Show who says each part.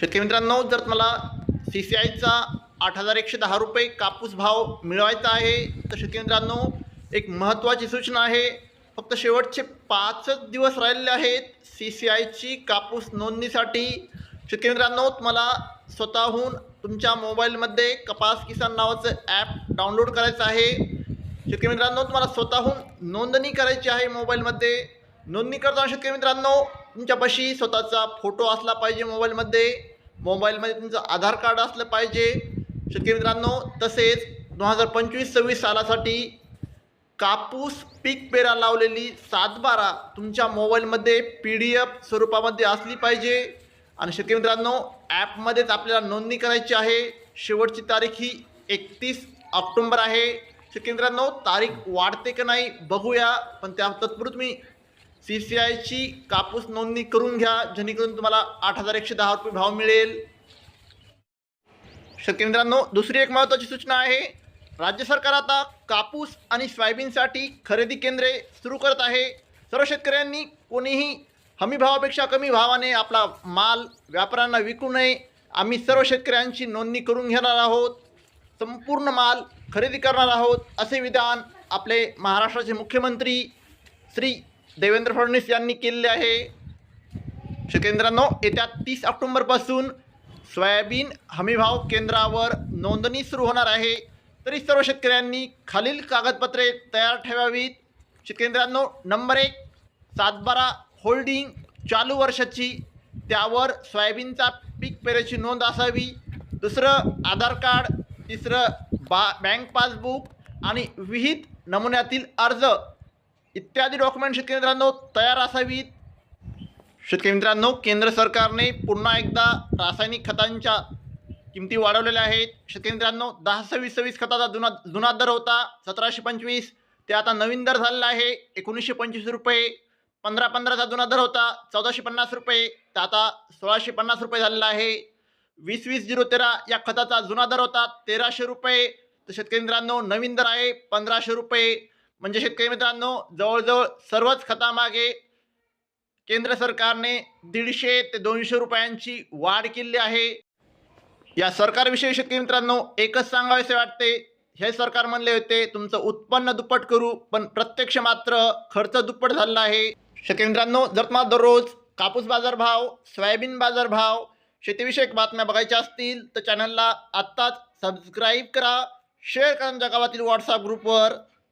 Speaker 1: शेतकरी मित्रांनो जर तुम्हाला सी सी आयचा आठ हजार एकशे दहा रुपये कापूस भाव मिळवायचा आहे तर शेतकरी मित्रांनो एक महत्त्वाची सूचना आहे. फक्त शेवटचे पाचच दिवस राहिलेले आहेत सी सी आयची कापूस नोंदणीसाठी. शेतकरी मित्रांनो तुम्हाला स्वतःहून तुमच्या मोबाईलमध्ये कपास किसान नावाचं ॲप डाउनलोड करायचं आहे. शेतकरी मित्रांनो तुम्हाला स्वतःहून नोंदणी करायची आहे मोबाईलमध्ये. नोंदणी करताना शेतकरी मित्रांनो तुमच्यापाशी स्वतःचा फोटो असला पाहिजे मोबाईलमध्ये. मोबाईलमध्ये तुमचं आधार कार्ड असलं पाहिजे. शेतकरी मित्रांनो तसेच दोन हजार पंचवीस सव्वीस सालासाठी कापूस पीक पेरा लावलेली सातबारा तुमच्या मोबाईलमध्ये पी डी एफ स्वरूपामध्ये असली पाहिजे. आणि शेतकरी मित्रांनो ॲपमध्येच आपल्याला नोंदणी करायची आहे. शेवटची तारीख ही एकतीस ऑक्टोंबर आहे. शेतकरी मित्रांनो तारीख वाढते का नाही बघूया. पण त्या तत्पूर्वी तुम्ही सी सी आयची कापूस नोंदणी करून घ्या जेणेकरून तुम्हाला आठ हजार एकशे दहा रुपये भाव मिळेल. शेतकरी मित्रांनो दुसरी एक महत्त्वाची सूचना आहे. राज्य सरकार आता कापूस आणि सोयाबीनसाठी खरेदी केंद्रे सुरू करत आहे. सर्व शेतकऱ्यांनी कोणीही हमी भावापेक्षा कमी भावाने आपला माल व्यापाऱ्यांना विकू नये. आम्ही सर्व शेतकऱ्यांची नोंदणी करून घेणार आहोत. संपूर्ण माल खरेदी करणार आहोत असे विधान आपले महाराष्ट्राचे मुख्यमंत्री श्री देवेंद्र फडणवीस यांनी केलेले आहे. शेतकऱ्यांनो येत्या तीस ऑक्टोंबरपासून सोयाबीन हमीभाव केंद्रावर नोंदणी सुरू होणार आहे. तरी सर्व शेतकऱ्यांनी खालील कागदपत्रे तयार ठेवावीत. शेतकऱ्यांनो नंबर एक सातबारा होल्डिंग चालू वर्षाची त्यावर सोयाबीनचा पीक पेरेची नोंद असावी. दुसरं आधार कार्ड. तिसरं बा बँक पासबुक आणि विहित नमुन्यातील अर्ज इत्यादी डॉक्युमेंट शेतकरी मित्रांनो तयार असावीत. शेतकरी मित्रांनो केंद्र सरकारने पुन्हा एकदा रासायनिक खतांच्या किमती वाढवलेल्या आहेत. शेतकरी मित्रांनो दहा सव्वीस सव्वीस खताचा जुना जुना दर होता सतराशे पंचवीस. ते आता नवीन दर झालेला आहे एकोणीसशे पंचवीस रुपये. पंधरा पंधराचा जुना दर होता चौदाशे पन्नास रुपये. तर आता सोळाशे पन्नास रुपये झालेला आहे. वीस वीस झिरो तेरा या खताचा जुना दर होता तेराशे रुपये. तर शेतकरी मित्रांनो नवीन दर आहे पंधराशे रुपये. म्हणजे शेतकरी मित्रांनो जवळजवळ सर्वच खतामागे केंद्र सरकारने दीडशे ते दोनशे रुपयांची वाढ केली आहे. या सरकारविषयी शेतकरी मित्रांनो एकच सांगावेसे वाटते. हे सरकार म्हणले होते तुमचं उत्पन्न दुप्पट करू पण प्रत्यक्ष मात्र खर्च दुप्पट झालेला आहे. शेतकरी मित्रांनो जर तुम्हाला दररोज कापूस बाजारभाव सोयाबीन बाजारभाव शेतीविषयक बातम्या बघायच्या असतील तर चॅनलला आत्ताच सबस्क्राईब करा. शेअर करा जगावातील व्हॉट्सअप ग्रुपवर.